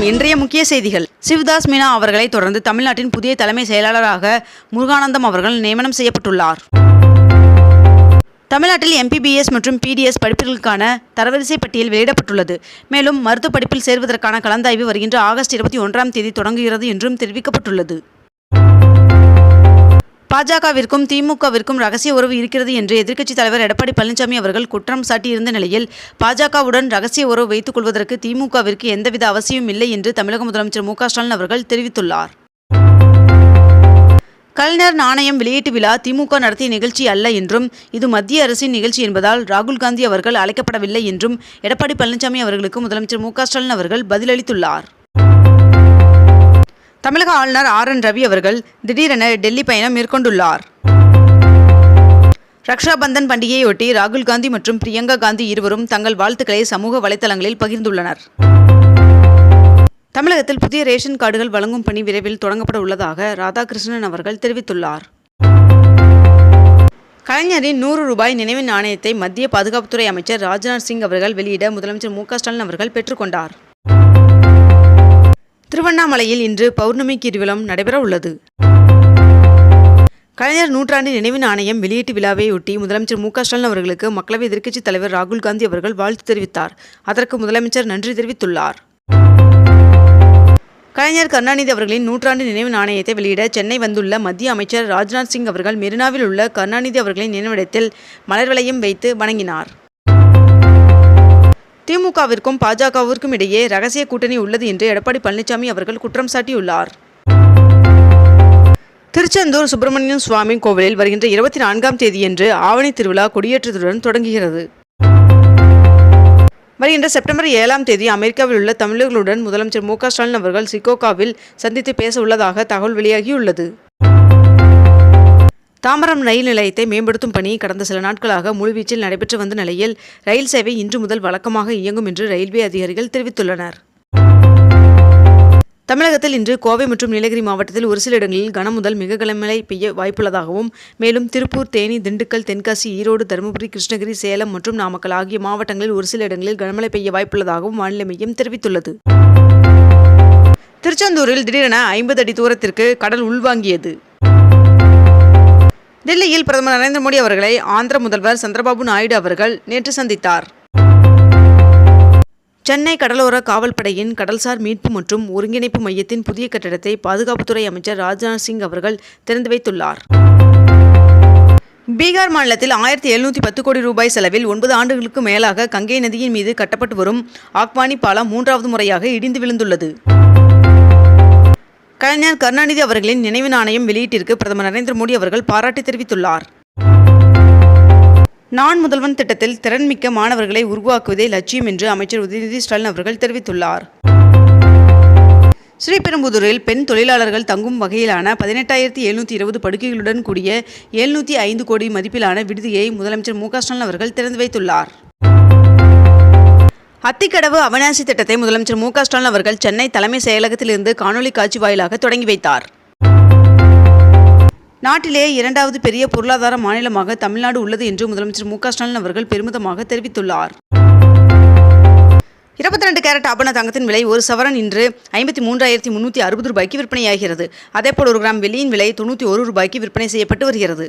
வணக்கம். இன்றைய முக்கிய செய்திகள். சிவதாஸ் மீனா அவர்களை தொடர்ந்து தமிழ்நாட்டின் புதிய தலைமை செயலாளராக முருகானந்தம் அவர்கள் நியமனம் செய்யப்பட்டுள்ளார். தமிழ்நாட்டில் எம்பிபிஎஸ் மற்றும் பிடிஎஸ் படிப்புகளுக்கான தரவரிசை பட்டியல் வெளியிடப்பட்டுள்ளது. மேலும் மருத்துவ படிப்பில் சேர்வதற்கான கலந்தாய்வு வருகின்ற ஆகஸ்ட் இருபத்தி ஒன்றாம் தேதி தொடங்குகிறது என்றும் தெரிவிக்கப்பட்டுள்ளது. பாஜகவிற்கும் திமுகவிற்கும் ரகசிய உறவு இருக்கிறது என்று எதிர்க்கட்சித் தலைவர் எடப்பாடி பழனிசாமி அவர்கள் குற்றம் சாட்டியிருந்த நிலையில் பாஜகவுடன் ரகசிய உறவு வைத்துக் கொள்வதற்கு திமுகவிற்கு எந்தவித அவசியமும் இல்லை என்று தமிழக முதலமைச்சர் மு ஸ்டாலின் அவர்கள் தெரிவித்துள்ளார். கலைஞர் நாணயம் வெளியீட்டு விழா திமுக நடத்திய நிகழ்ச்சி அல்ல என்றும் இது மத்திய அரசின் நிகழ்ச்சி என்பதால் ராகுல் காந்தி அவர்கள் அழைக்கப்படவில்லை என்றும் எடப்பாடி பழனிசாமி அவர்களுக்கு முதலமைச்சர் மு ஸ்டாலின் அவர்கள் பதிலளித்துள்ளார். தமிழக ஆளுநர் ஆர் என் ரவி அவர்கள் திடீரென டெல்லி பயணம் மேற்கொண்டுள்ளார். ரக்ஷாபந்தன் பண்டிகையொட்டி ராகுல் காந்தி மற்றும் பிரியங்கா காந்தி இருவரும் தங்கள் வாழ்த்துக்களை சமூக வலைதளங்களில் பகிர்ந்துள்ளனர். தமிழகத்தில் புதிய ரேஷன் கார்டுகள் வழங்கும் பணி விரைவில் தொடங்கப்பட உள்ளதாக ராதாகிருஷ்ணன் அவர்கள் தெரிவித்துள்ளார். கலைஞரின் நூறு ரூபாய் நினைவு நாணயத்தை மத்திய பாதுகாப்புத்துறை அமைச்சர் ராஜ்நாத் சிங் அவர்கள் வெளியிட முதலமைச்சர் மு க ஸ்டாலின் அவர்கள் பெற்றுக்கொண்டார். திருவண்ணாமலையில் இன்று பௌர்ணமி கிரிவலம் நடைபெற உள்ளது. கலைஞர் நூற்றாண்டு நினைவு நாணயம் வெளியீட்டு விழாவையொட்டி முதலமைச்சர் மு க ஸ்டாலின் அவர்களுக்கு மக்களவை எதிர்க்கட்சித் தலைவர் ராகுல் காந்தி அவர்கள் வாழ்த்து தெரிவித்தார். அதற்கு முதலமைச்சர் நன்றி தெரிவித்துள்ளார். கலைஞர் கருணாநிதி அவர்களின் நூற்றாண்டு நினைவு நாணயத்தை வெளியிட சென்னை வந்துள்ள மத்திய அமைச்சர் ராஜ்நாத் சிங் அவர்கள் மெரினாவில் உள்ள கருணாநிதி அவர்களின் நினைவிடத்தில் மலர் வளையம் வைத்து வணங்கினார். திமுகவிற்கும் பாஜகவிற்கும் இடையே ரகசிய கூட்டணி உள்ளது என்று எடப்பாடி பழனிசாமி அவர்கள் குற்றம் சாட்டியுள்ளார். திருச்செந்தூர் சுப்பிரமணியன் சுவாமி கோவிலில் வருகின்ற இருபத்தி நான்காம் தேதியன்று ஆவணி திருவிழா கொடியேற்றத்துடன் தொடங்குகிறது. வருகின்ற செப்டம்பர் ஏழாம் தேதி அமெரிக்காவில் உள்ள தமிழர்களுடன் முதலமைச்சர் மு க ஸ்டாலின் அவர்கள் சிக்கோகாவில் சந்தித்து பேச உள்ளதாக தகவல் வெளியாகியுள்ளது. தாம்பரம் ரயில் நிலையத்தை மேம்படுத்தும் பணி கடந்த சில நாட்களாக முழுவீச்சில் நடைபெற்று வந்த நிலையில் ரயில் சேவை இன்று முதல் வழக்கமாக இயங்கும் என்று ரயில்வே அதிகாரிகள் தெரிவித்துள்ளனர். தமிழகத்தில் இன்று கோவை மற்றும் நீலகிரி மாவட்டத்தில் ஒரு சில இடங்களில் கனமுதல் மிக கனமழை பெய்ய வாய்ப்புள்ளதாகவும் மேலும் திருப்பூர் தேனி திண்டுக்கல் தென்காசி ஈரோடு தருமபுரி கிருஷ்ணகிரி சேலம் மற்றும் நாமக்கல் ஆகிய மாவட்டங்களில் ஒரு சில இடங்களில் கனமழை பெய்ய வாய்ப்புள்ளதாகவும் வானிலை மையம் தெரிவித்துள்ளது. திருச்செந்தூரில் திடீரென ஐம்பது அடி தூரத்திற்கு கடல் உள்வாங்கியது. டெல்லியில் பிரதமர் நரேந்திர மோடி அவர்களை ஆந்திர முதல்வர் சந்திரபாபு நாயுடு அவர்கள் நேற்று சந்தித்தார். சென்னை கடலோர காவல்படையின் கடல்சார் மீட்பு மற்றும் ஒருங்கிணைப்பு மையத்தின் புதிய கட்டடத்தை பாதுகாப்புத்துறை அமைச்சர் ராஜ்நாத் சிங் அவர்கள் திறந்து வைத்துள்ளார். பீகார் மாநிலத்தில் ஆயிரத்தி எழுநூற்றி பத்து கோடி ரூபாய் செலவில் ஒன்பது ஆண்டுகளுக்கு மேலாக கங்கை நதியின் மீது கட்டப்பட்டு வரும் ஆக்வானி பாலம் மூன்றாவது முறையாக இடிந்து விழுந்துள்ளது. கலைஞர் கருணாநிதி அவர்களின் நினைவு நாணயம் வெளியீட்டிற்கு பிரதமர் நரேந்திர மோடி அவர்கள் பாராட்டு தெரிவித்துள்ளார். நான் முதல்வன் திட்டத்தில் திறன்மிக்க மாணவர்களை உருவாக்குவதே லட்சியம் என்று அமைச்சர் உதயநிதி ஸ்டாலின் அவர்கள் தெரிவித்துள்ளார். ஸ்ரீபெரும்புதூரில் பெண் தொழிலாளர்கள் தங்கும் வகையிலான பதினெட்டாயிரத்தி எழுநூற்றி இருபது படுக்கைகளுடன் கூடிய எழுநூற்றி ஐந்து கோடி மதிப்பிலான விடுதியை முதலமைச்சர் மு க ஸ்டாலின் அவர்கள் திறந்து வைத்துள்ளார். அத்திக்கடவு அவிநாசி திட்டத்தை முதலமைச்சர் மு க ஸ்டாலின் அவர்கள் சென்னை தலைமை செயலகத்திலிருந்து காணொலி காட்சி வாயிலாக தொடங்கி வைத்தார். நாட்டிலே இரண்டாவது பெரிய பொருளாதார மாநிலமாக தமிழ்நாடு உள்ளது என்று முதலமைச்சர் மு க ஸ்டாலின் அவர்கள் பெருமிதமாக தெரிவித்துள்ளார். இருபத்தி ரெண்டு கேரட் ஆபண தங்கத்தின் விலை ஒரு சவரன் இன்று ஐம்பத்தி மூன்றாயிரத்தி முன்னூற்றி அறுபது ரூபாய்க்கு விற்பனையாகிறது. அதேபோல் ஒரு கிராம் வெள்ளியின் விலை தொண்ணூற்றி ஒரு ரூபாய்க்கு விற்பனை செய்யப்பட்டு வருகிறது.